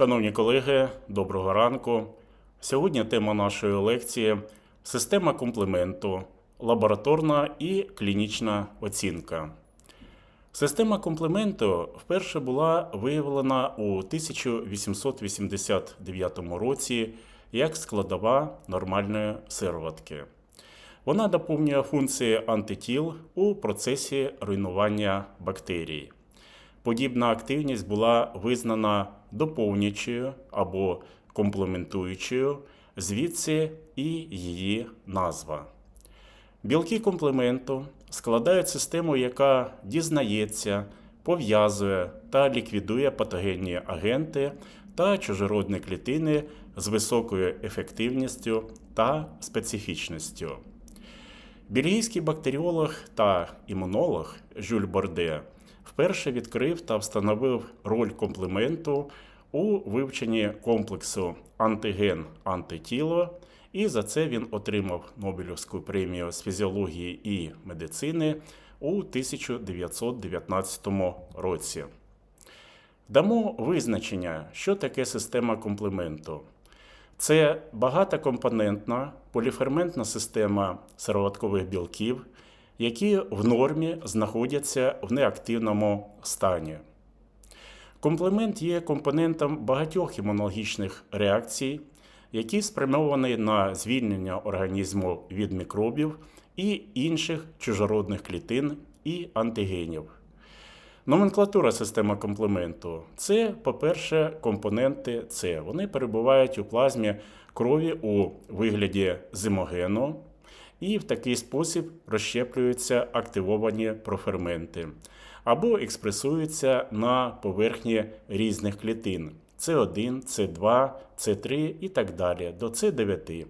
Шановні колеги, доброго ранку. Сьогодні тема нашої лекції система комплементу, лабораторна і клінічна оцінка. Система комплементу вперше була виявлена у 1889 році як складова нормальної сироватки. Вона доповнює функції антитіл у процесі руйнування бактерій. Подібна активність була визнана доповнюючою або комплементуючою, звідси і її назва. Білки комплементу складають систему, яка дізнається, пов'язує та ліквідує патогенні агенти та чужородні клітини з високою ефективністю та специфічністю. Бельгійський бактеріолог та імунолог Жюль Борде вперше відкрив та встановив роль комплементу у вивченні комплексу антиген-антитіло, і за це він отримав Нобелівську премію з фізіології і медицини у 1919 році. Дамо визначення, що таке система комплементу. Це багатокомпонентна поліферментна система сироваткових білків, які в нормі знаходяться в неактивному стані. Комплемент є компонентом багатьох імунологічних реакцій, які спрямовані на звільнення організму від мікробів і інших чужородних клітин і антигенів. Номенклатура системи комплементу це, по-перше, компоненти С. Вони перебувають у плазмі крові у вигляді зимогену, і в такий спосіб розщеплюються активовані проферменти або експресуються на поверхні різних клітин С1, С2, С3 і так далі до С9.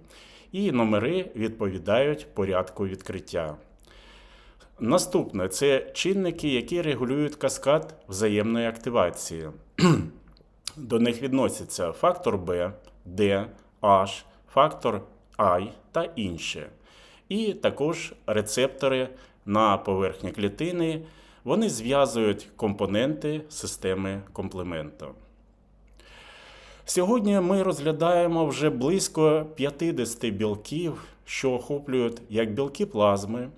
І номери відповідають порядку відкриття. Наступне це чинники, які регулюють каскад взаємної активації. До них відносяться фактор Б, Д, H, фактор I та інші. І також рецептори на поверхні клітини. Вони зв'язують компоненти системи комплементу. Сьогодні ми розглядаємо вже близько 50 білків, що охоплюють як білки плазми,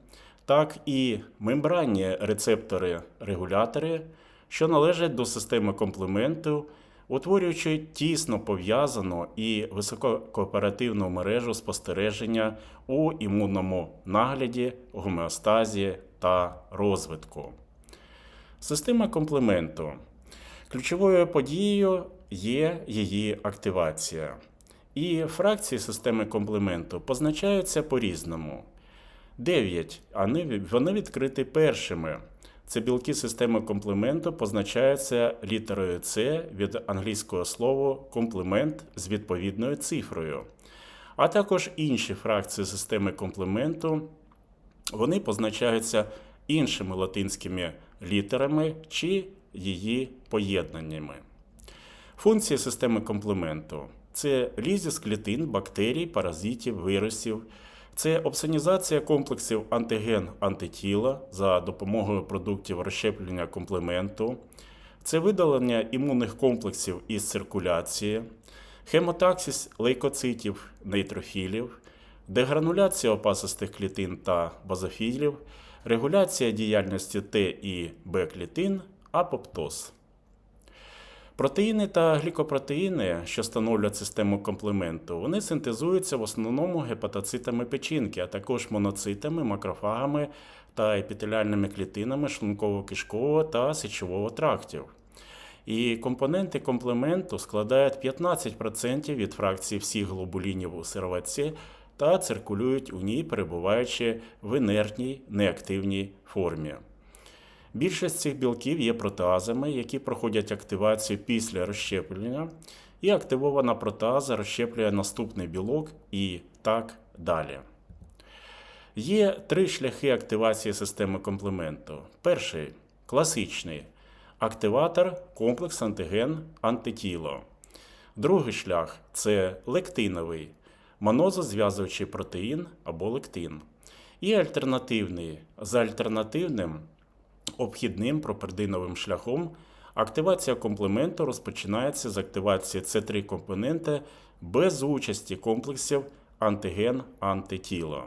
так і мембранні рецептори-регулятори, що належать до системи комплементу, утворюючи тісно пов'язану і висококооперативну мережу спостереження у імунному нагляді, гомеостазі та розвитку. Система комплементу. Ключовою подією є її активація. І фракції системи комплементу позначаються по-різному. 9. Вони відкриті першими. Це білки системи комплементу позначаються літерою С від англійського слова комплемент з відповідною цифрою. А також інші фракції системи комплементу вони позначаються іншими латинськими літерами чи її поєднаннями. Функції системи комплементу це лізіс клітин, бактерій, паразитів, вірусів. Це опсонізація комплексів антиген-антитіла за допомогою продуктів розщеплення комплементу, це видалення імунних комплексів із циркуляції, хемотаксис лейкоцитів, нейтрофілів, дегрануляція опасистих клітин та базофілів, регуляція діяльності Т і Б клітин, апоптоз. Протеїни та глікопротеїни, що становлять систему комплементу, вони синтезуються в основному гепатоцитами печінки, а також моноцитами, макрофагами та епітеліальними клітинами шлунково-кишкового та сечового трактів. І компоненти комплементу складають 15% від фракції всіх глобулінів у сироватці та циркулюють у ній, перебуваючи в інертній неактивній формі. Більшість цих білків є протеазами, які проходять активацію після розщеплення, і активована протеаза розщеплює наступний білок і так далі. Є три шляхи активації системи комплементу. Перший класичний активатор комплекс антиген антитіло. Другий шлях це лектиновий монозозв'язуючий протеїн або лектин. І альтернативний за альтернативним обхідним пропердиновим шляхом Активація комплементу розпочинається з активації С3 компонента без участі комплексів антиген-антитіло.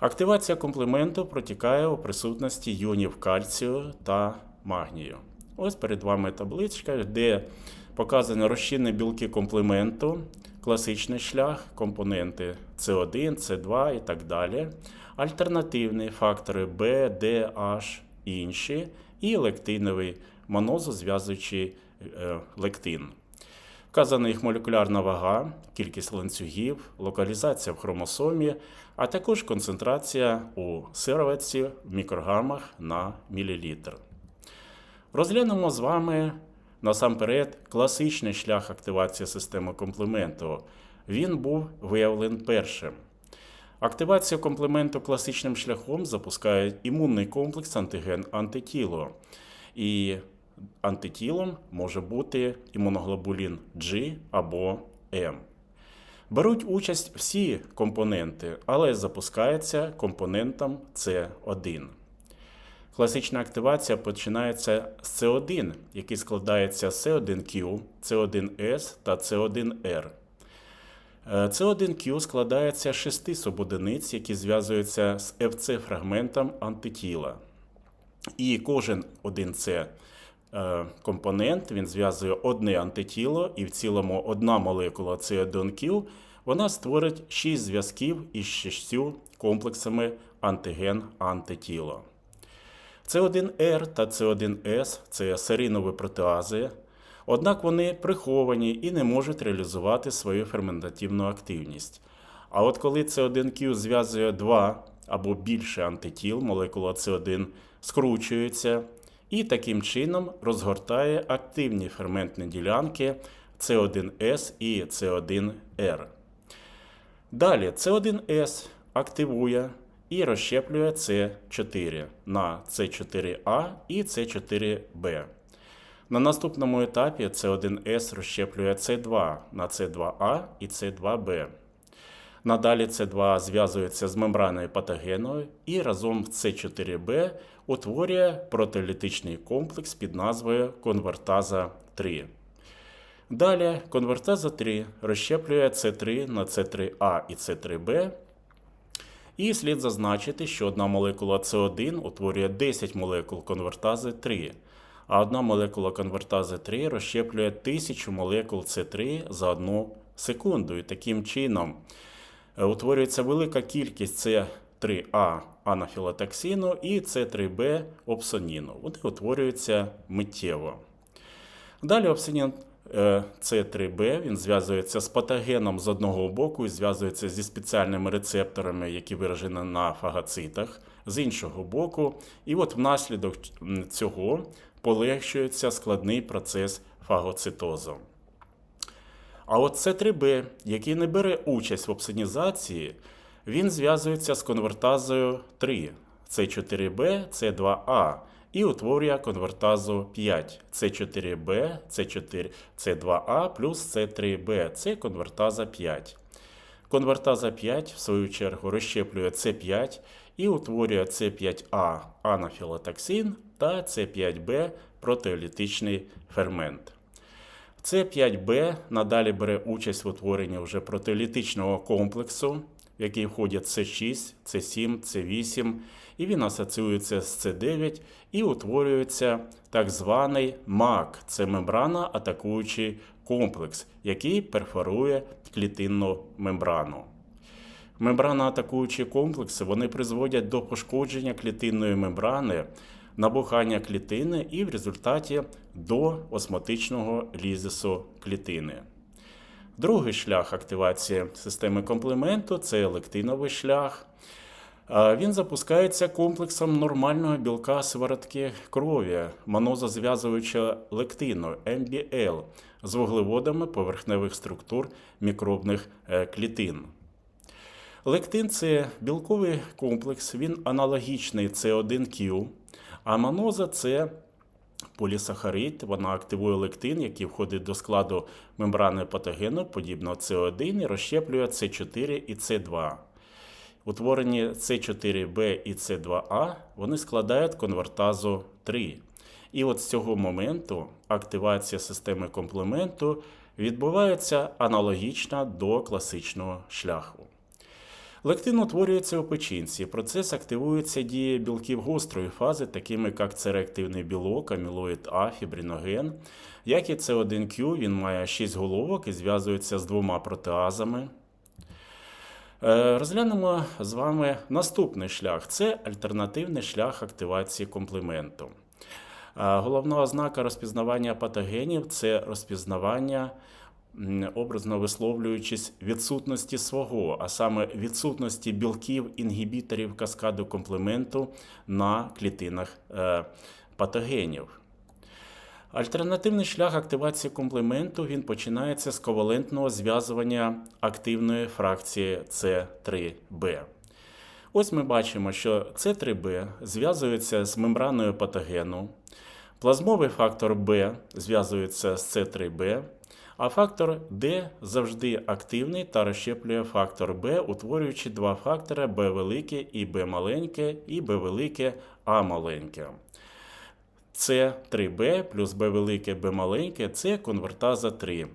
Активація комплементу протікає у присутності іонів кальцію та магнію. Ось перед вами табличка, де показані розчинні білки комплементу, класичний шлях, компоненти С1, С2 і так далі, альтернативні фактори Б, Д, H, інші і лектиновий монозозв'язуючий е, лектин. Вказана їх молекулярна вага, кількість ланцюгів, локалізація в хромосомі, а також концентрація у сироватці в мікрограмах на мілілітр. Розглянемо з вами насамперед класичний шлях активації системи комплементу. Він був виявлений першим. Активацію комплементу класичним шляхом запускає імунний комплекс антиген-антитіло. І антитілом може бути імуноглобулін G або M. Беруть участь всі компоненти, але запускається компонентом С1. Класична активація починається з С1, який складається з С1Q, С1S та С1R. С1Q складається з шести субодиниць, які зв'язуються з FC-фрагментом антитіла. І кожен один це компонент він зв'язує одне антитіло, і в цілому одна молекула С1Q, вона створить 6 зв'язків із 6 комплексами антиген-антитіло. С1Р та С1С це серинові протеази, однак вони приховані і не можуть реалізувати свою ферментативну активність. А от коли С1Q зв'язує два або більше антитіл, молекула С1 скручується і таким чином розгортає активні ферментні ділянки С1С і С1Р. Далі С1С активує і розщеплює С4 на С4А і С4Б. На наступному етапі С1С розщеплює С2 на С2А і С2Б. Надалі С2 зв'язується з мембраною патогеною і разом з С4Б утворює протеолітичний комплекс під назвою конвертаза 3. Далі конвертаза 3 розщеплює С3 на С3А і С3Б. І слід зазначити, що одна молекула С1 утворює 10 молекул конвертази 3, а одна молекула конвертази 3 розщеплює 1000 молекул С3 за одну секунду. І таким чином е, утворюється велика кількість С3А анафілотоксину і С3Б опсоніну. Вони утворюються миттєво. Далі опсонін С3Б він зв'язується з патогеном з одного боку і зв'язується зі спеціальними рецепторами, які виражені на фагоцитах, з іншого боку. І от внаслідок цього полегшується складний процес фагоцитозу. А от С3Б, який не бере участь в опсонізації, він зв'язується з конвертазою 3 С4Б, С2А і утворює конвертазу 5 С4Б, С4, С2А плюс С3Б. Це конвертаза 5. Конвертаза 5, в свою чергу, розщеплює С5 і утворює С5А анафілотоксин та С5Б протеолітичний фермент. С5Б надалі бере участь в утворенні вже протеолітичного комплексу, в який входять С6, С7, С8 і він асоціюється з С9 і утворюється так званий МАК це мембрана атакуючий комплекс, який перфорує клітинну мембрану. Мембрана атакуючі комплекси вони призводять до пошкодження клітинної мембрани, набухання клітини і в результаті до осмотичного лізису клітини. Другий шлях активації системи комплементу це електиновий шлях. Він запускається комплексом нормального білка сиворотки крові, монозазв'язуючого лектину МБЛ з вуглеводами поверхневих структур мікробних е, клітин. Лектин це білковий комплекс, він аналогічний С1Q, а моноза це полісахарид, вона активує лектин, який входить до складу мембрани патогену, подібно С1 і розщеплює С4 і С2. Утворені С4Б і С2А вони складають конвертазу 3. І от з цього моменту активація системи комплементу відбувається аналогічно до класичного шляху. Лектин утворюється у печінці. Процес активується дією білків гострої фази, такими як цереактивний білок, амілоїд А, фібриноген. Як і С1Q, він має 6 головок і зв'язується з двома протеазами. Е, Розглянемо з вами наступний шлях це альтернативний шлях активації комплементу. Е, Головна ознака розпізнавання патогенів це розпізнавання, образно висловлюючись, відсутності свого, а саме відсутності білків інгібіторів каскаду комплементу на клітинах е, патогенів. Альтернативний шлях активації комплементу він починається з ковалентного зв'язування активної фракції С3Б. Ось ми бачимо, що С3Б зв'язується з мембраною патогену, плазмовий фактор Б зв'язується з С3Б, а фактор Д завжди активний та розщеплює фактор Б, утворюючи два фактори Б велике і Б маленьке, і Б велике А маленьке. С 3Б плюс Б велике Б маленьке це конвертаза 3,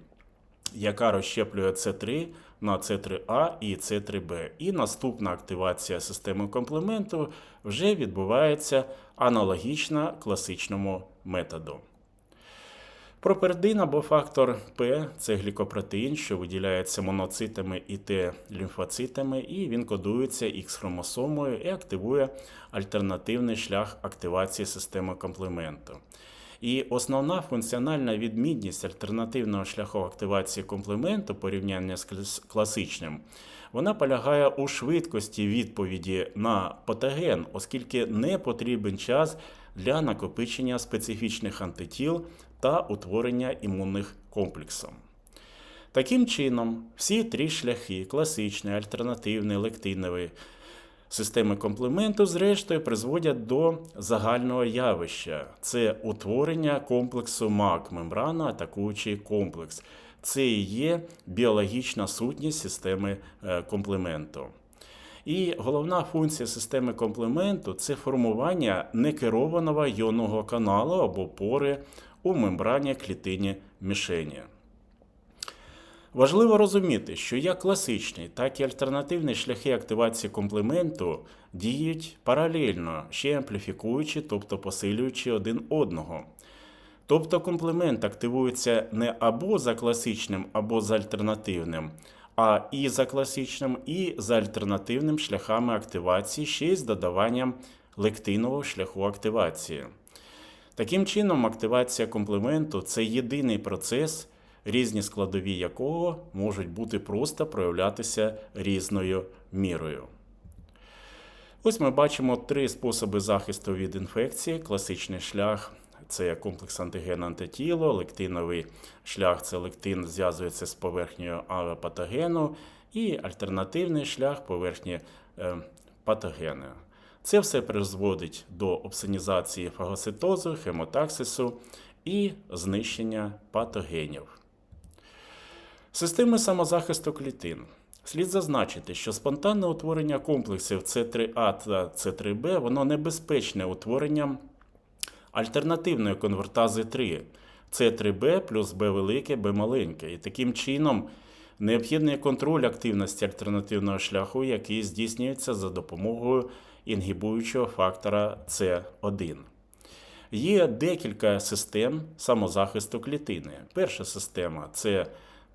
яка розщеплює С3 на С3А і С3Б. І наступна активація системи комплементу вже відбувається аналогічно класичному методу. Пропердин або фактор П це глікопротеїн, що виділяється моноцитами і Т-лімфоцитами, і він кодується Х-хромосомою і активує альтернативний шлях активації системи комплементу. І основна функціональна відмінність альтернативного шляху активації комплементу порівняння з класичним, вона полягає у швидкості відповіді на патоген, оскільки не потрібен час для накопичення специфічних антитіл та утворення імунних комплексів. Таким чином, всі три шляхи класичний, альтернативний, лектиновий системи комплементу, зрештою, призводять до загального явища це утворення комплексу МАК, мембрано атакуючий комплекс. Це і є біологічна сутність системи е, комплементу. І головна функція системи комплементу це формування некерованого йонного каналу або пори у мембрані клітині мішені. Важливо розуміти, що як класичний, так і альтернативні шляхи активації комплементу діють паралельно, ще ампліфікуючи, тобто посилюючи один одного. Тобто комплемент активується не або за класичним, або за альтернативним, а і за класичним, і за альтернативним шляхами активації, ще й з додаванням лектинового шляху активації. Таким чином, активація комплементу це єдиний процес, різні складові якого можуть бути просто проявлятися різною мірою. Ось ми бачимо три способи захисту від інфекції. Класичний шлях це комплекс антиген антитіло, лектиновий шлях це лектин зв'язується з поверхнею патогену, і альтернативний шлях поверхні е, патогени. Це все призводить до опсонізації фагоцитозу, хемотаксису і знищення патогенів. Системи самозахисту клітин. Слід зазначити, що спонтанне утворення комплексів С3А та С3Б воно небезпечне утворенням альтернативної конвертази 3 С3Б плюс Б велике, Б маленьке. І таким чином необхідний контроль активності альтернативного шляху, який здійснюється за допомогою інгібуючого фактора С1. Є декілька систем самозахисту клітини. Перша система це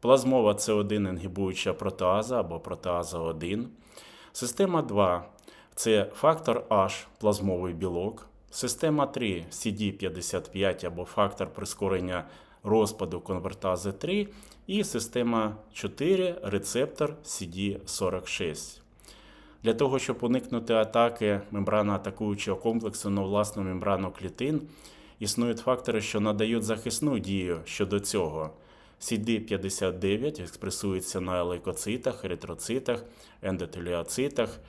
плазмова С1 інгібуюча протеаза або протеаза 1. Система 2 це фактор H, плазмовий білок. Система 3 CD55 або фактор прискорення розпаду конвертази 3. І система 4 рецептор CD46. Для того, щоб уникнути атаки мембрано атакуючого комплексу на власну мембрану клітин, існують фактори, що надають захисну дію щодо цього. CD59 експресується на лейкоцитах, еритроцитах, ендотеліоцитах,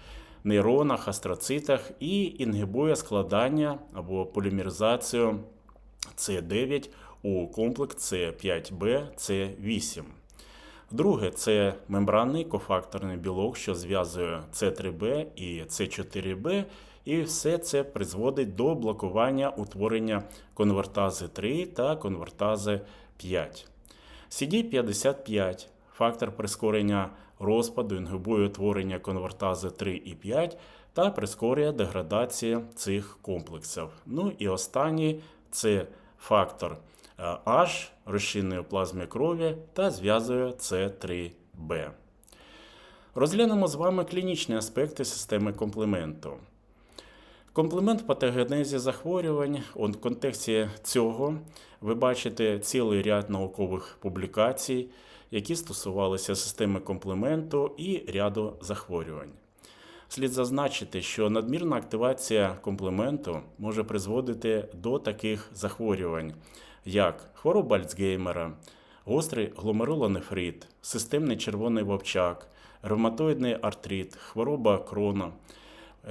нейронах, астроцитах і інгибує складання або полімеризацію С9 у комплекс С5Б, С8. Друге це мембранний кофакторний білок, що зв'язує С3Б і С4Б, і все це призводить до блокування утворення конвертази 3 та конвертази 5. CD55 фактор прискорення розпаду інгибує утворення конвертази 3 і 5 та прискорює деградацію цих комплексів. Ну і останній це фактор е, H розчинної в плазмі крові та зв'язує С3Б. Розглянемо з вами клінічні аспекти системи комплементу. Комплемент в патогенезі захворювань. У контексті цього ви бачите цілий ряд наукових публікацій, які стосувалися системи комплементу і ряду захворювань. Слід зазначити, що надмірна активація комплементу може призводити до таких захворювань, як хвороба Альцгеймера, гострий гломерулонефрит, системний червоний вовчак, ревматоїдний артрит, хвороба крона,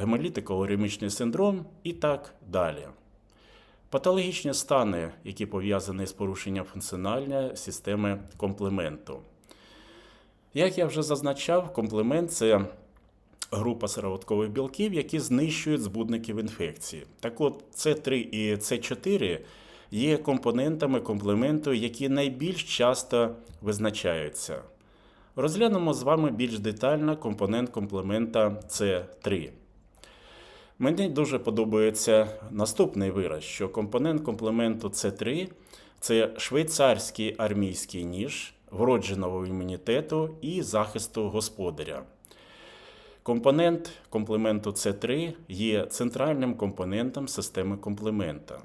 гемолітико-уремічний синдром і так далі. Патологічні стани, які пов'язані з порушенням функціональної системи комплементу. Як я вже зазначав, комплемент це група сироваткових білків, які знищують збудників інфекції. Так от, С3 і С4 є компонентами комплементу, які найбільш часто визначаються. Розглянемо з вами більш детально компонент комплемента С3. Мені дуже подобається наступний вираз, що компонент комплементу С3 це швейцарський армійський ніж вродженого імунітету і захисту господаря. Компонент комплементу С3 є центральним компонентом системи комплемента.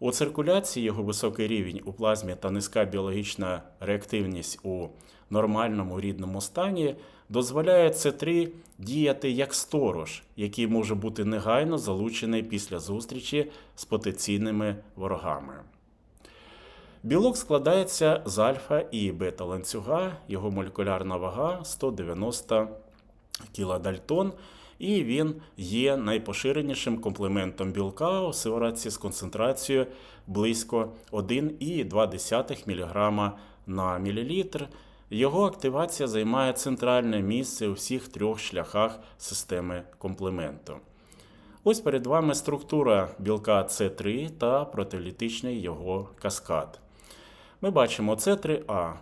У циркуляції його високий рівень у плазмі та низька біологічна реактивність у нормальному рідному стані дозволяє С3 діяти як сторож, який може бути негайно залучений після зустрічі з потенційними ворогами. Білок складається з альфа і бета ланцюга, його молекулярна вага 190 кілодальтон, і він є найпоширенішим комплементом білка у сивораці з концентрацією близько 1,2 мг на мілілітр. Його активація займає центральне місце у всіх трьох шляхах системи комплементу. Ось перед вами структура білка С3 та протеолітичний його каскад. Ми бачимо С3А.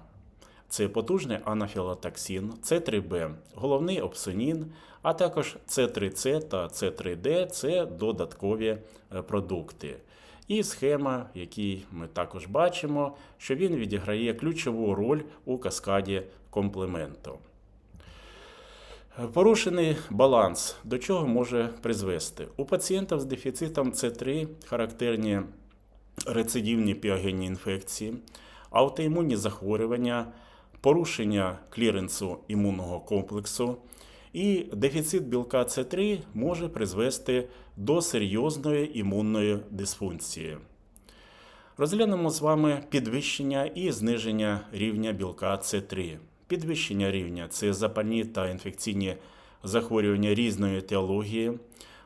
Це потужний анафілатоксин, С3Б, головний опсонін, а також С3С та С3Д це додаткові е, продукти. І схема, в якій ми також бачимо, що він відіграє ключову роль у каскаді комплементу. Порушений баланс до чого може призвести? У пацієнтів з дефіцитом С3 характерні рецидивні піогенні інфекції, аутоімунні захворювання, порушення кліренсу імунного комплексу. І дефіцит білка С3 може призвести до серйозної імунної дисфункції. Розглянемо з вами підвищення і зниження рівня білка С3. Підвищення рівня це запальні та інфекційні захворювання різної етіології,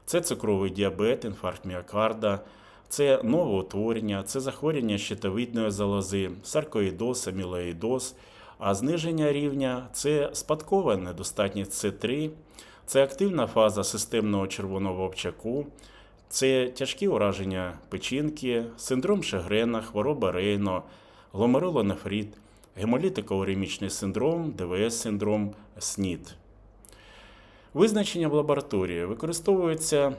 це цукровий діабет, інфаркт міокарда, це новоутворення, це захворювання щитовидної залози, саркоїдоз, амілоїдоз, а зниження рівня це спадкова недостатність С3, це активна фаза системного червоного обчаку, це тяжкі ураження печінки, синдром Шегрена, хвороба Рейно, гломерулонефрит, гемолітико-уремічний синдром, ДВС-синдром, СНІД. Визначення в лабораторії використовуються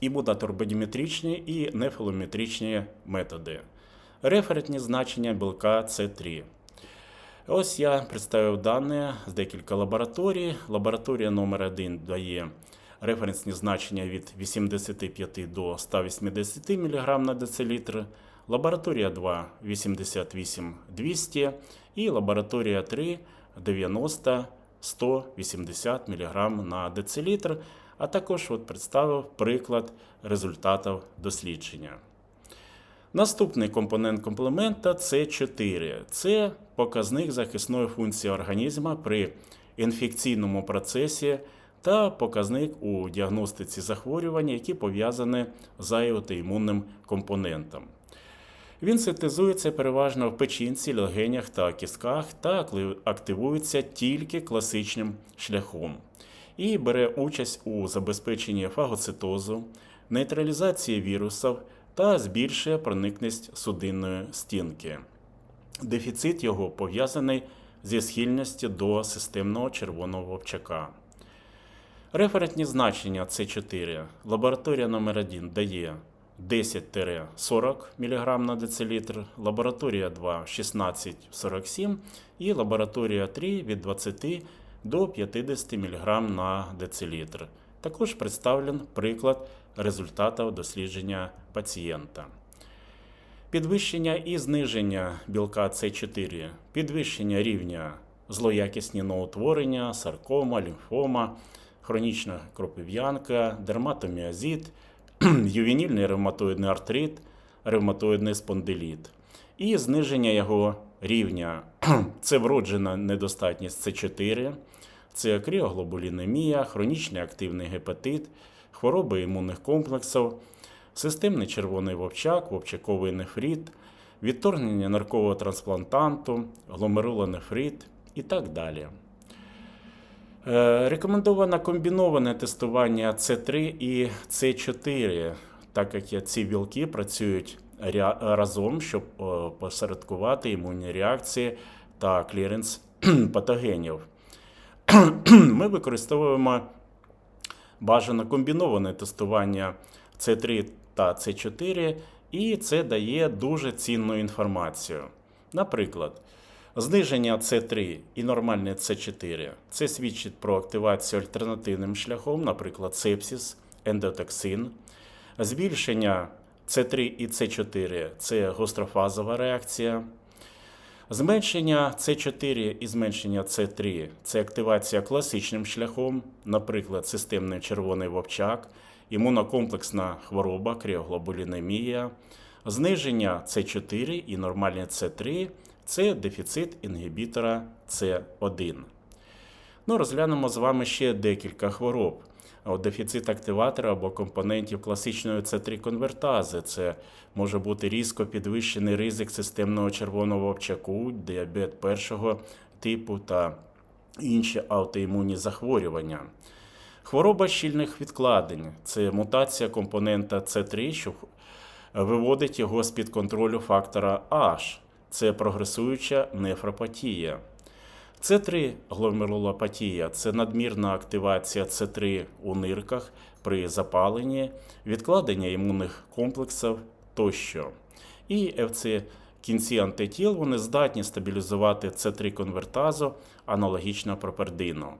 імунаторбодіметричні і нефалометричні методи. Референтні значення білка С3. Ось я представив дані з декілька лабораторій. Лабораторія номер 1 дає референсні значення від 85 до 180 мг на децилітр, лабораторія 2 88 200 і лабораторія 3 90 180 мг на децилітр, а також от представив приклад результатів дослідження. Наступний компонент комплемента це 4. Це показник захисної функції організму при інфекційному процесі та показник у діагностиці захворювання, які пов'язані з аутоімунним компонентом. Він синтезується переважно в печінці, легенях та кістках та активується тільки класичним шляхом. і бере участь у забезпеченні фагоцитозу, нейтралізації вірусів та збільшує проникність судинної стінки. Дефіцит його пов'язаний зі схильністю до системного червоного вовчака. Референтні значення С4 лабораторія номер 1 дає 10-40 мг на децилітр, лабораторія 2 16-47 і лабораторія 3 від 20 до 50 мг на децилітр. Також представлен приклад результатів дослідження пацієнта. Підвищення і зниження білка С4, підвищення рівня злоякісні новоутворення, саркома, лімфома, хронічна кропив'янка, дерматоміозит, ювенільний ревматоїдний артрит, ревматоїдний спондиліт. І зниження його рівня це вроджена недостатність С4, це кріоглобулінемія, хронічний активний гепатит, хвороби імунних комплексів, системний червоний вовчак, вовчаковий нефрит, відторгнення наркового трансплантанту, гломерулонефрит і так далі. Е, Рекомендовано комбіноване тестування С3 і С4, так як ці білки працюють разом, щоб посередкувати імунні реакції та кліренс патогенів. Ми використовуємо бажано комбіноване тестування С3 та С4, і це дає дуже цінну інформацію. Наприклад, зниження С3 і нормальне С4 це свідчить про активацію альтернативним шляхом, наприклад, сепсис, ендотоксин. Збільшення С3 і С4 це гострофазова реакція. Зменшення С4 і зменшення С3 це активація класичним шляхом, наприклад, системний червоний вовчак, імунокомплексна хвороба, кріоглобулінемія. Зниження С4 і нормальне С3 це дефіцит інгібітора С1. Ну, розглянемо з вами ще декілька хвороб. Дефіцит активатора або компонентів класичної С3 конвертази. Це може бути різко підвищений ризик системного червоного вовчаку, діабет першого типу та інші аутоімунні захворювання. Хвороба щільних відкладень це мутація компонента С3, що виводить його з-під контролю фактора H. Це прогресуюча нефропатія. С3 гломерулопатія це надмірна активація С3 у нирках при запаленні, відкладення імунних комплексів тощо. І ФЦ кінці антитіл вони здатні стабілізувати С3 конвертазу аналогічно пропердину.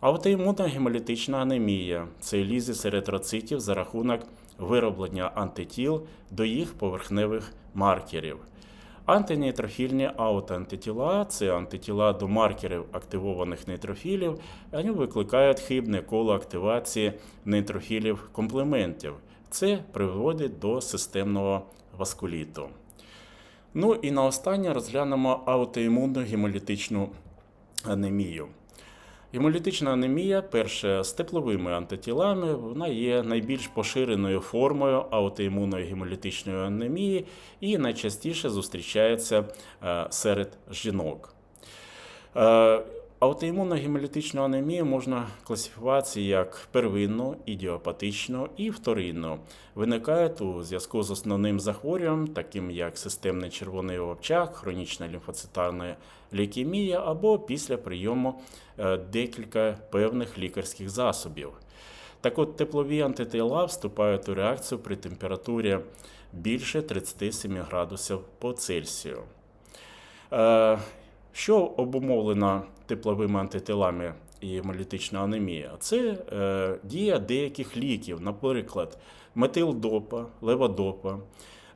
Аутоімунна гемолітична анемія це лізис еритроцитів за рахунок вироблення антитіл до їх поверхневих маркерів. Антинейтрофільні аутоантитіла це антитіла до маркерів активованих нейтрофілів, вони викликають хибне коло активації нейтрофілів комплементів. Це приводить до системного васкуліту. Ну і наостаннє розглянемо аутоімунну гемолітичну анемію. Гемолітична анемія, перше, з тепловими антитілами, вона є найбільш поширеною формою аутоімунної гемолітичної анемії і найчастіше зустрічається е, серед жінок. Е, Аутоімунну гемолітичну анемію можна класифікувати як первинну, ідіопатичну і вторинну. Виникають у зв'язку з основним захворюванням, таким як системний червоний овчак, хронічна лімфоцитарна лейкемія або після прийому е, декілька певних лікарських засобів. Так от теплові антитіла вступають у реакцію при температурі більше 37 градусів по Цельсію. Що обумовлено тепловими антитилами і гемолітична анемія? Це е, дія деяких ліків, наприклад, метилдопа, леводопа.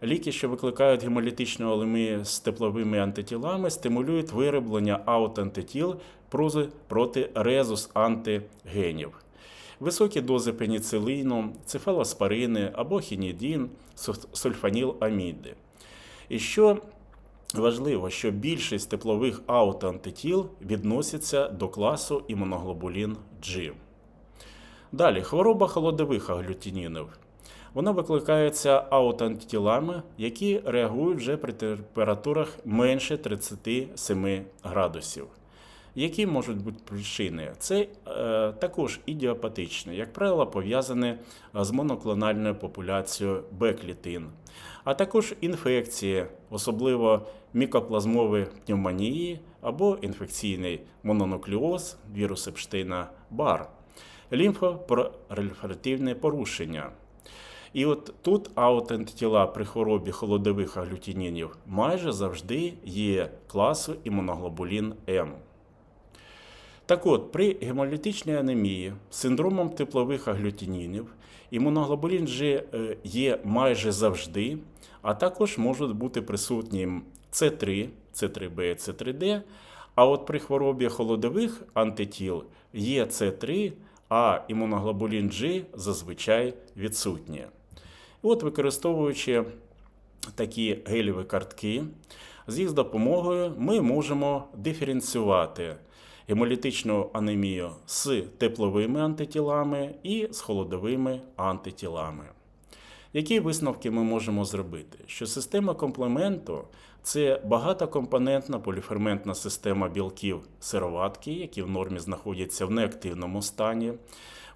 Ліки, що викликають гемолітичну анемію з тепловими антитілами, стимулюють вироблення аутантитіл проти- резус антигенів. Високі дози пеніцилину, цефалоспорини або хінідін, сульф- сульфаніламіди. І що важливо, що більшість теплових аутоантитіл відносяться до класу імуноглобулін G. Далі, хвороба холодових аглютинінів. Вона викликається аутоантитілами, які реагують вже при температурах менше 37 градусів. Які можуть бути причини? Це е, також ідіопатичне, як правило, пов'язане з моноклональною популяцією Б-клітин, а також інфекції, особливо мікоплазмові пневмонії або інфекційний мононуклеоз, вірус Епштейна Бар, лімфопроліферативне порушення. І от тут аутентитіла при хворобі холодових аглютинінів майже завжди є класу імуноглобулін М. Так от, при гемолітичній анемії з синдромом теплових аглютинінів імуноглобулін G е, є майже завжди, а також можуть бути присутні С3, С3Б, С3Д. А от при хворобі холодових антитіл є С3, а імуноглобулін G зазвичай відсутні. От використовуючи такі гелєві картки, з їх допомогою ми можемо диференціювати гемолітичну анемію з тепловими антитілами і з холодовими антитілами. Які висновки ми можемо зробити? Що система комплементу це багатокомпонентна поліферментна система білків сироватки, які в нормі знаходяться в неактивному стані.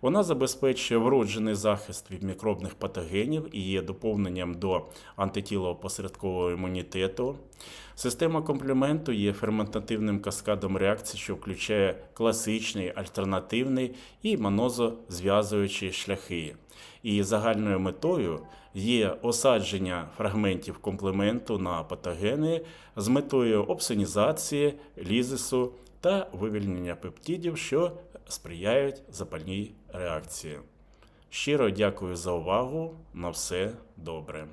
Вона забезпечує вроджений захист від мікробних патогенів і є доповненням до антитілоопосередкового імунітету. Система комплементу є ферментативним каскадом реакцій, що включає класичний, альтернативний і манозозв'язуючі шляхи. І загальною метою є осадження фрагментів комплементу на патогени з метою опсонізації, лізису та вивільнення пептидів, що сприяють запальній реакції. Щиро дякую за увагу. На все добре.